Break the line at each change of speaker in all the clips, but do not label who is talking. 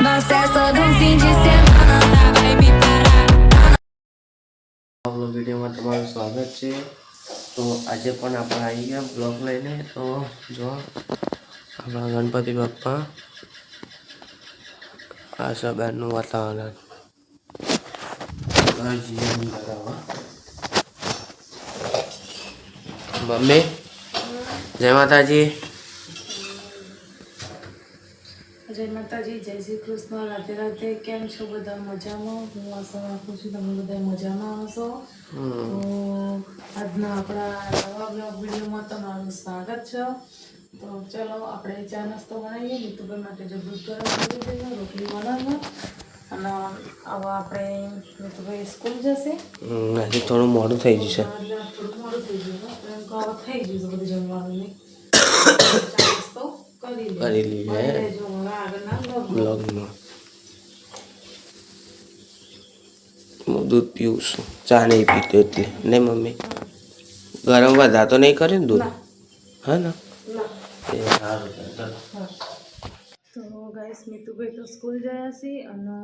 Nós é de um fim de semana, tá? Vai me parar.
Blog વિડીયોમાં તમારું સ્વાગત છે તો આજે પણ આપણે આવી ગયા બ્લોગ લઈને તો જો આપણા ગણપતિ બાપ્પા આ બહેનનું વાતાવરણ મમ્મી જય માતાજી
જય માતાજી જય શ્રી કૃષ્ણ. રાધે રાધે કેમ છો બધા મજામાં? હું આશા રાખું છું તમે બધા મજામાં હશો. તો આજના આપણા નવા બ્લોગ વિડીયોમાં તમારું સ્વાગત છે. તો ચલો આપણે ચા નાસ્તો બનાવીએ. નીતુભાઈ માટે જો દૂધ ગરમ કરી દઈએ રોટલી બનાવીએ. અને હવે આપણે નીતુભાઈ સ્કૂલ જશે.
આજે થોડું મોડું થઈ જશે.
થોડું મોડું થઈ ગયું હો. એમ થઈ ગયું બધું જમવાનું. કરી લઈએ. બ્લોગમાં
હું દૂધ પીવું છું. ચા નહીં પીતો એટલે. નહીં મમ્મી? ગરમ વધારે તો નહીં કરે ને દૂધ?
ના.
હા ને?
ના.
એ સારું ચાલો.
તો ગાઈસ મિતુભાઈ તો સ્કૂલ ગયા છે અને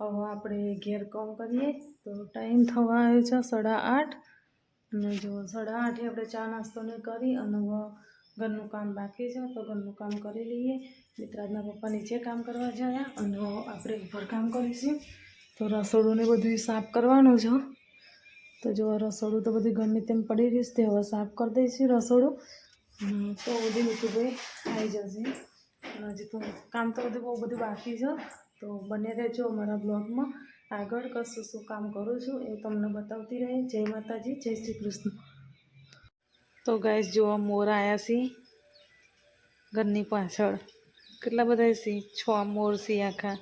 હવે આપણે ઘેર કામ કરીએ. તો ટાઈમ થવા આવ્યો છે સાડા આઠ. અને જો સાડા આઠે આપણે ચા નાસ્તો ને કરી અને ઘરનું કામ બાકી છે, તો ઘરનું કામ કરી લઈએ. મિત્રાજના પપ્પા નીચે કામ કરવા જયા અને આપણે ઉપર કામ કરીશું. તો રસોડું ને બધું સાફ કરવાનું છે તો જો રસોડું તો બધી ગમે તેમ પડી રહીશ તે હવે સાફ કરી દઈશું રસોડું. તો બધી મીઠુભાઈ આવી જશે. હજી તો કામ તો બધું બહુ બધું બાકી છે, તો બને રહેજો અમારા બ્લોગમાં. આગળ કશું શું કામ કરું છું એ તમને બતાવતી રહે. જય માતાજી, જય શ્રી કૃષ્ણ. તો ગાઈસ જો મોર આવ્યા છે, ઘરની પાછળ. કેટલા બધા છે? છ મોર છે આખા.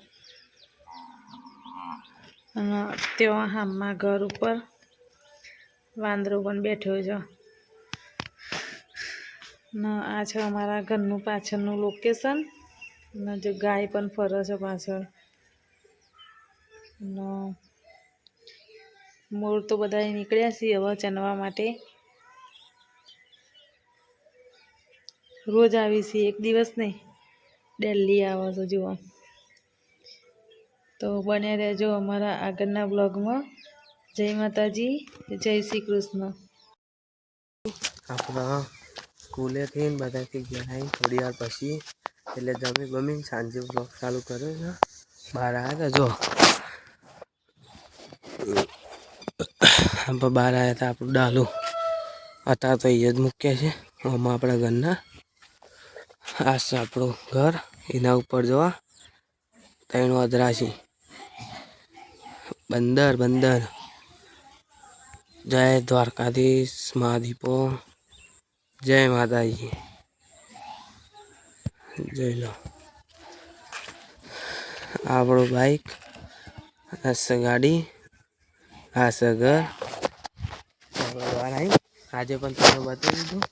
અને ત્યાં હામમાં ઘર ઉપર વાંદરો પણ બેઠો છે. ને આ છે અમારા ઘરનું પાછળનું લોકેશન ને જો ગાય પણ ફરે છે પાછળ. ને મોર તો બધા નીકળ્યા છે હવે ચણવા માટે. રોજ આવી છીએ, એક દિવસ નહીં. ડેલી આવો છો, જુઓ. તો બને રહેજો અમારા આગળના બ્લોગમાં જય માતાજી, જય શ્રી કૃષ્ણ.
આપણા સ્કૂલેથી થઈને બધાથી ગયા થોડી વાર પછી. એટલે જમી બમીને સાંજે બ્લોગ ચાલુ કર્યો છે. બહાર આવ્યા હતા જો બહાર આવ્યા હતા આપણું ડાલું. અત્યારે તો અહીંયા જ મૂક્યા છે. આમાં આપણા ઘરના. આ આપણું ઘર. એના ઉપર જોવા. ત્રણ વધરા બંદર બંદર. જય દ્વારકાધીશ, મહાદીપો. જય માતાજી. જોઈ લો. આપણું બાઈક આ ગાડી. આ છે ઘર. આજે પણ તમને બતાવી દીધું.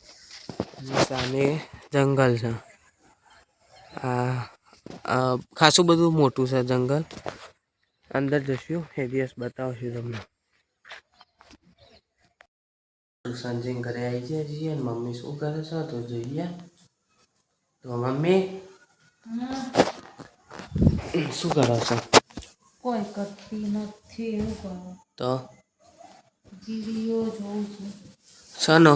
સામે જંગલ છે. આ આ ખાસું બધું મોટું છે જંગલ. અંદર જશું. એ દિવસ બતાવશું તમને. સંજય ઘરે આવી જાય જઈએ મમ્મી શું કરે છે? તો જોઈએ. તો મમ્મી? શું કરો છો?
કોઈ કરતી નથી એવું કરો.
તો?
વીડિયો જોઉં છું.
શાનો?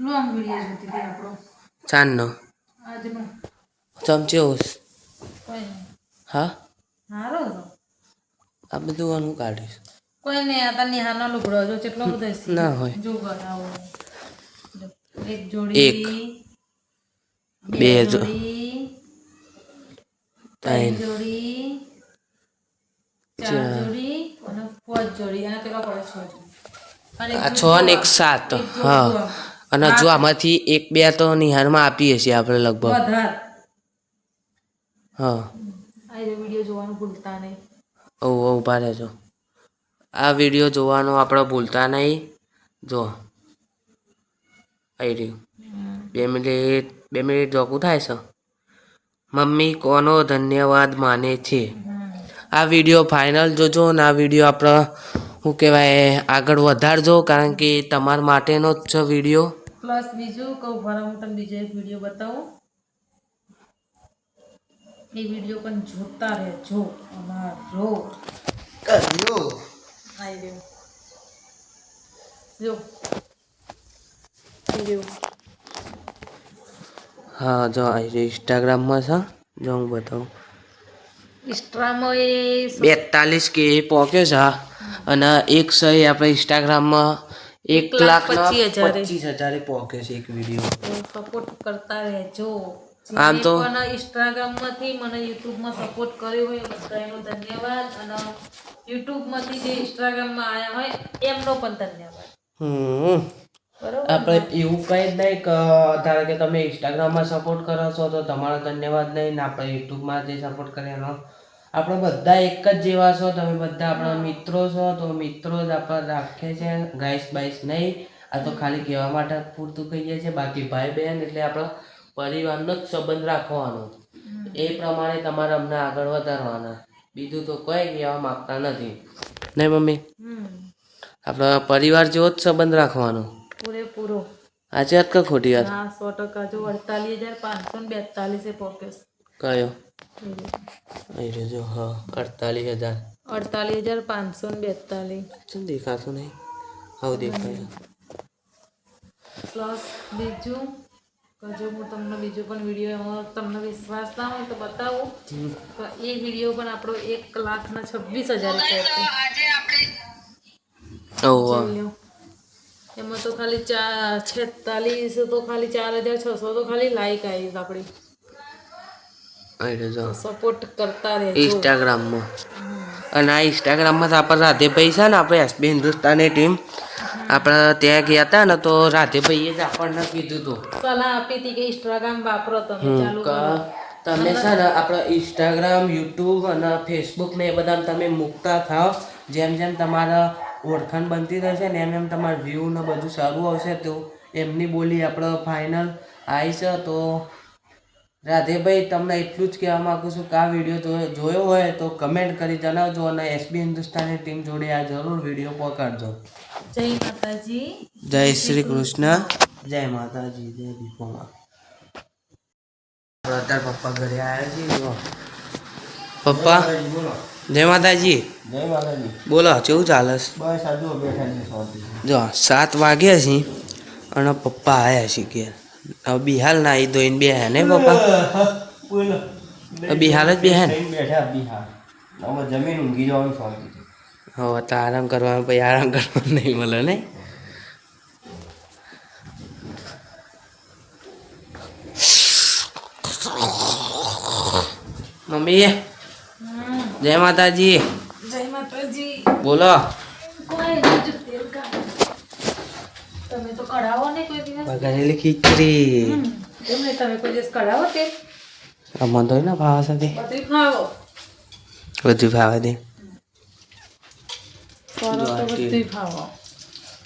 લોંગ વીડિયો જોતી હતી આપણો.
ચાંદનો. ચમચે હોશ.
કોઈ નહીં.
હા? આ બધું આનું કાઢીશ.
કોઈ નહીં આ તારની હાનો લુગડો જો કેટલો બધો
ના હોય.
જો બનાવો. એક જોડી
બે
જોડી ત્રણ જોડી ચાર. જોડી અને પાંચ જોડી. અને કેટલા પડે છ જોડી.
આ
એક
છ ને એક સાત. હા. અને જો આમાંથી એક બે તો નિહારમાં આપીએ છીએ આપણે લગભગ. હા.
વીડિયો જોવાનું ભૂલતા નહીં.
ઓ ઊભા રહેજો. આ વીડિયો જોવાનો આપણે ભૂલતા નહીં. જો. આવી રહ્યું. બે મિનિટ બે મિનિટ જોકું થાય છે. મમ્મી કોનો ધન્યવાદ માને છે? આ વીડિયો ફાઇનલ જોજો અને આ વીડિયો આપણે શું કહેવાય આગળ વધારજો કારણ કે તમારા માટેનો જ છે વીડિયો.
પ્લસ બીજું કહું ભરા હું તમને બીજો એક વીડિયો બતાવું. એ વીડિયો પણ જોતા રહેજો અમારો
કર્યો.
આવી રહ્યો. જો. આવી રહ્યો.
હા જો આ ઇન્સ્ટાગ્રામમાં છે જો હું બતાવું.
ઇન્સ્ટામાં એ
બેતાલીસ કે પહોંચ્યો છે અને એક સહી આપણે ઇન્સ્ટાગ્રામમાં એક
લાખ પચીસ હજારે.
પહોંચે છે એક વીડિયો.
સપોર્ટ કરતા રહેજો.
આમ તો-
ઇન્સ્ટાગ્રામમાંથી મને યુટ્યુબમાં સપોર્ટ કર્યો હોય બધાનો ધન્યવાદ અને યુટ્યુબમાંથી જે ઇન્સ્ટાગ્રામમાં આવ્યા હોય એમનો પણ ધન્યવાદ.
હમ.
બરોબર
આપણે એવું કંઈ જ નહીં ધારો કે તમે ઇન્સ્ટાગ્રામમાં સપોર્ટ કરો છો તો તમારો ધન્યવાદ નહીં ને આપણે યુટ્યુબમાં જે સપોર્ટ કરે એનો આપણે બધા એક જ જેવા છો તમે બધા આપણા મિત્રો છો તો મિત્રો જ આપણે રાખે છે ગાઈસ બાઈસ નહીં. આ તો ખાલી કહેવા માટે પૂરતું કહીએ છીએ બાકી ભાઈ બહેન એટલે આપણો પરિવારનો જ સંબંધ રાખવાનો. એ પ્રમાણે તમારે અમને આગળ વધારવાના. બીજું તો કોઈ કહેવા માગતા નથી. નહીં મમ્મી? આપણો પરિવાર જેવો જ સંબંધ રાખવાનો.
પૂરેપૂરો.
આજે વાત કે ખોટી વાત.
હા સો ટકા. જો અડતાલીસ હજાર પાંચસો બેતાલીસે પોકેસ.
કયો અહીં રહ્યો હા અડતાલીસ હજાર
અડતાલીસ હજાર પાંચસો ને બેતાલીસ
શું દેખાતું નહીં હવે દેખાય
પ્લસ બીજું કે જો હું તમને બીજું પણ વીડિયો તમને વિશ્વાસ ના હોય તો બતાવું તો એ વીડિયો પણ આપણો એક લાખ ને છવ્વીસ હજાર
ઓહો
એમાં તો ખાલી ચાર છેતાલીસ તો ખાલી ચાર હજાર છસો તો ખાલી લાઈક આવી આપણી સપોર્ટ કરતા રહે
ઇન્સ્ટાગ્રામમાં અને આ ઇન્સ્ટાગ્રામમાં આપણે રાધેભાઈ છે ને આપણે એસબી હિન્દુસ્તાની ટીમ આપણે ત્યાં ગયા હતા ને તો રાધેભાઈએ જ આપણને કીધું હતું.
સલાહ આપી હતી કે ઇન્સ્ટાગ્રામ વાપરો તમે ચાલુ
તમે છે ને આપણે ઇન્સ્ટાગ્રામ યુટ્યુબ અને ફેસબુક ને એ બધા તમે મૂકતા થાવ જેમ જેમ તમારા ઓળખાણ બનતી રહેશે ને એમ એમ તમારા વ્યૂ ને બધું સારું આવશે તો એમની બોલી આપણે ફાઇનલ આવી છે. તો રાધેભાઈ તમને એટલું જ કહેવા માગું છું કે આ વીડિયો જોયો હોય તો કમેન્ટ કરી જણાવજો અને એસબી હિન્દુસ્તાની ટીમ જોડે આ જરૂર વીડિયો પકડજો
જય માતાજી.
જય શ્રી કૃષ્ણ. જય માતાજી જય દીપોમાં અત્યારે પપ્પા ઘરે આવ્યા છે જો પપ્પા જય માતાજી
જય માતાજી.
બોલો કેવું ચાલે છે?
બસ આ બેઠા છે
જો સાત વાગ્યા છે અને પપ્પા આવ્યા છે ઘેર. હવે બિહાલ ના આવી ધોઈને બે હે ને પપ્પા? બિહાલ બિહાર જ બે હે ને?
બેઠા જમીન ઊંઘી જવાનું શાંતિથી
હવે તો આરામ કરવાનો પછી આરામ કરવાનો નહીં મળે ને? મમ્મી? જય માતાજી.
જય માતાજી.
બોલો
કોઈ બીજું તેલ કાઢો તમે તો કઢાવો ને કોઈ દિવસ
વઘારેલી ખીચડી.
નહીં તમે કોઈ દિવસ કઢાવો તેલ
આમાં તો ના ભાવ સાથે
બધું ખાવો
બધું ભાવે દે
કરો તો બધું ખાવો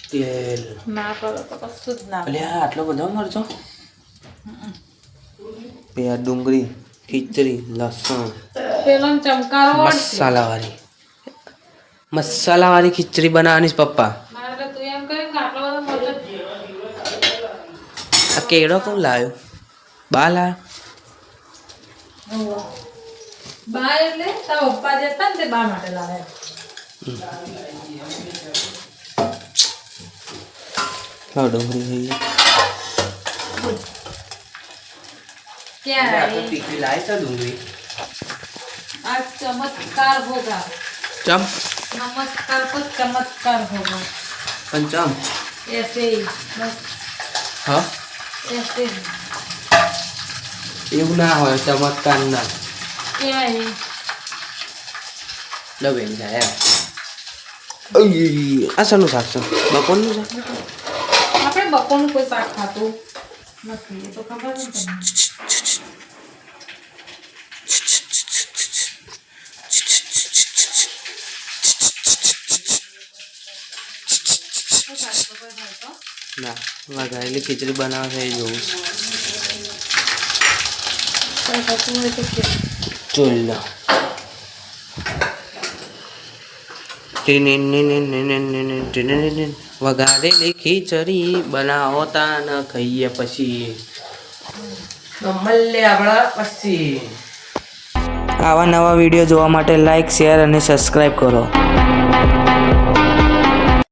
તેલ.
ના કરો તો કશું જ ના
અલે આટલો બધો મરચો? પેલા ડુંગળી ખીચડી લસણ.
પેલો ચમકારો.
મસાલાવાળી. મસાલાવાળી ખીચડી બનાવવાની પપ્પા.
kèo đó
có lời ba la બા
એટલે તારા પપ્પા જે હતા ને તે બા માટે
લાવે હા ડુંગળી થઈ
ક્યાં
પીકી લાય તો ડુંગળી
આ ચમત્કાર હોગા
ચમ
નમસ્કાર પર
ચમત્કાર હોગા
પંચમ એસે બસ
હા એવું ના હોય ચમત્કાર ના
લો
બેન જાય આ શાનું શાક છે બપોરનું શાક
આપણે બપોરનું કોઈ શાક ખાતું નથી તો ખબર નથી
ના વઘારેલી ખીચડી બનાવે છે એ જોવું
કોઈ ખાતું હોય તો કે
જોઈ લો વઘારેલી ખીચડી બનાવો તા ન ખાઈએ પછી મળે આપણા પછી આવા નવા વીડિયો જોવા માટે લાઇક શેર અને સબસ્ક્રાઈબ કરો